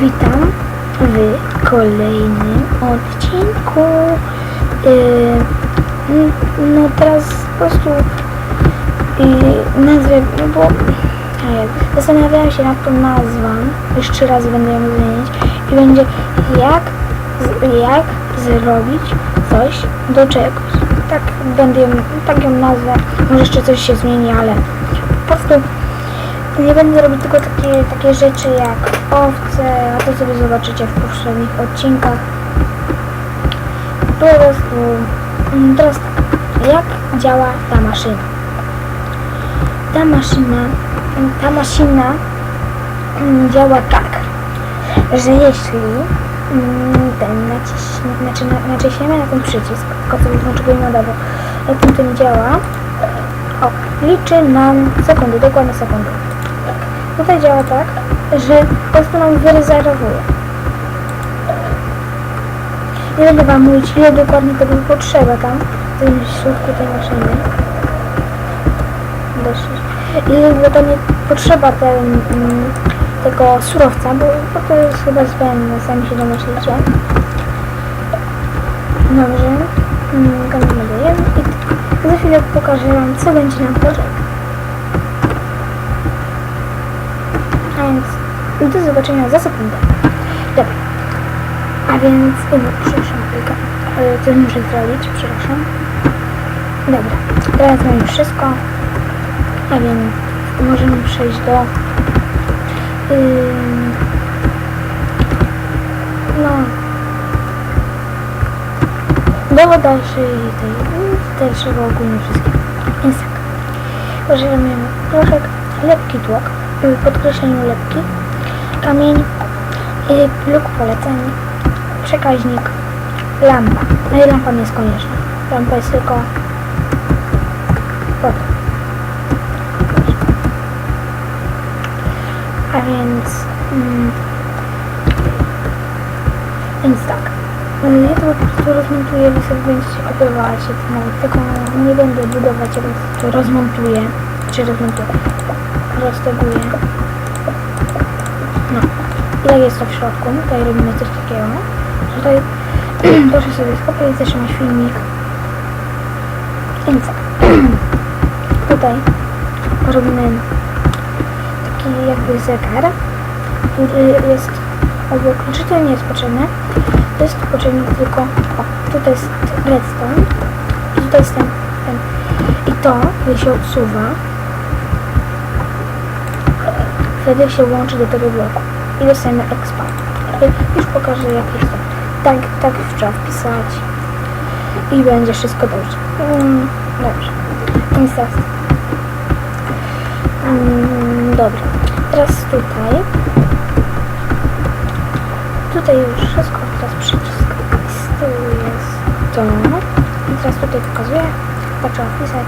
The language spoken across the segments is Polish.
Witam w kolejnym odcinku. Yy, no teraz po prostu yy, nazwę, no bo ej, zastanawiałam się nad tą nazwą. Jeszcze raz będę ją zmienić i będzie jak, jak zrobić coś do czegoś. Tak będę ją, tak ją nazwę. Może jeszcze coś się zmieni, ale po prostu nie będę robić tylko takie, takie rzeczy jak owce, a to sobie zobaczycie w poprzednich odcinkach. Po prostu mm, teraz tak, jak działa ta maszyna? Ta maszyna, mm, ta maszyna mm, działa tak, że jeśli ten naciśnie, znaczy na, naciśniemy na ten przycisk, tylko sobie włączymy modowo, jak ten, ten działa, o, liczy nam sekundy, dokładnie sekundy. Tutaj działa tak, że po prostu nam wyrezerwuje. Nie będę wam mówić, ile dokładnie tego potrzeba tam, w tym środku tej maszyny. Ile bo to nie potrzeba ten, mm, tego surowca, bo, to jest chyba zbędne, sami się domyślicie. Dobrze. Mm, i za chwilę pokażę wam, co będzie nam potrzebne. Więc do zobaczenia za sekundę. Dobra. A więc, o, przepraszam, chwilkę. Ale coś muszę zrobić, przepraszam. Dobra, teraz mamy wszystko. A więc możemy przejść do... Ym, no... Do dalszej tej, dalszego ogólnie wszystkiego. Więc tak. Używamy proszek, lepki tłok, y, podkreśleniu lepki, kamień, y, luk poleceń, przekaźnik, lampa. No i lampa nie jest konieczna. Lampa jest tylko to. A więc... Mm, więc tak. Y, Ja to po prostu rozmontuję, wy sobie będziecie kupywać, no, tylko nie będę budować, rozmontuję, czy rozmontuję, rozteguję. No. I tak jest to w środku, tutaj robimy coś takiego. Tutaj proszę sobie skopić, zatrzymać filmik. Więc tutaj robimy taki jakby zegar. Y, Jest obok, znaczy to nie jest potrzebne. To jest potrzebny tylko, o, tutaj jest redstone i tutaj jest ten, ten. I to, gdy się odsuwa, wtedy się łączy do tego bloku i dostajemy expa. Już pokażę jak jest to. Tak, tak trzeba wpisać i będzie wszystko dobrze. Mm, dobrze. Teraz. Mm, dobra. Teraz tutaj. Tutaj już wszystko, teraz przycisk z tyłu jest to. I teraz tutaj pokazuję, chyba trzeba wpisać.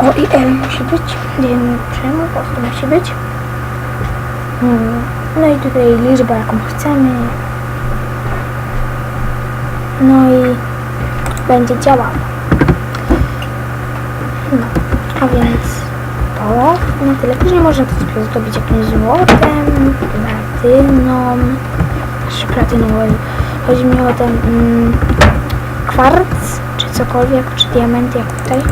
O i L musi być, nie wiem czemu, po prostu musi być. No i tutaj liczba jaką chcemy. No i będzie działało. No, a więc to na tyle. Później można to sobie zdobić jakimś złotem, platyną, znaczy platyną, chodzi- mi o ten mm, kwarc, czy cokolwiek, czy diament jak tutaj.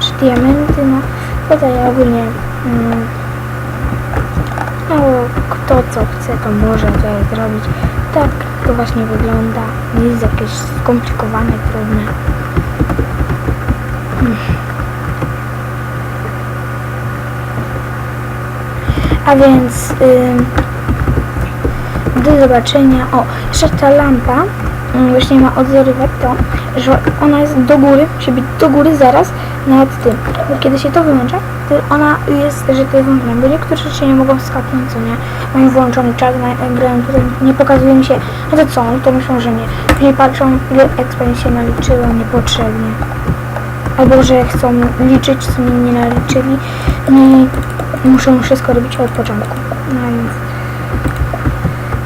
Czy diamenty, no tutaj ogólnie mm, no kto co chce, to może tutaj zrobić. Tak to właśnie wygląda. Nie jest jakieś skomplikowane, trudne. A więc do zobaczenia. O, jeszcze ta lampa właśnie ma odzorywać to, że ona jest do góry, musi do góry zaraz nad tym. Bo kiedy się to wyłącza, to ona jest, że to jest włączone, bo niektóre rzeczy nie mogą skapnąć, co nie? Mają włączony czas, grają tutaj, nie pokazuje mi się, no to co, no to myślą, że nie. Później patrzą, ile expa się naliczyło niepotrzebnie. Albo, że chcą liczyć, co mi nie naliczyli i muszą wszystko robić od początku. No więc...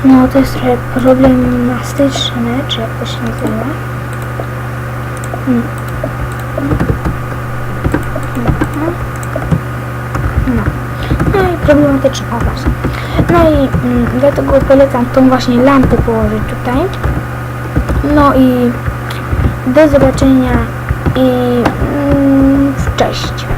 No to jest trochę problem gimnastyczny, czy jak to się nazywa. No. no i problematyczny, o właśnie. No i mm, dlatego polecam tą właśnie lampę położyć tutaj. No i do zobaczenia i mm, cześć.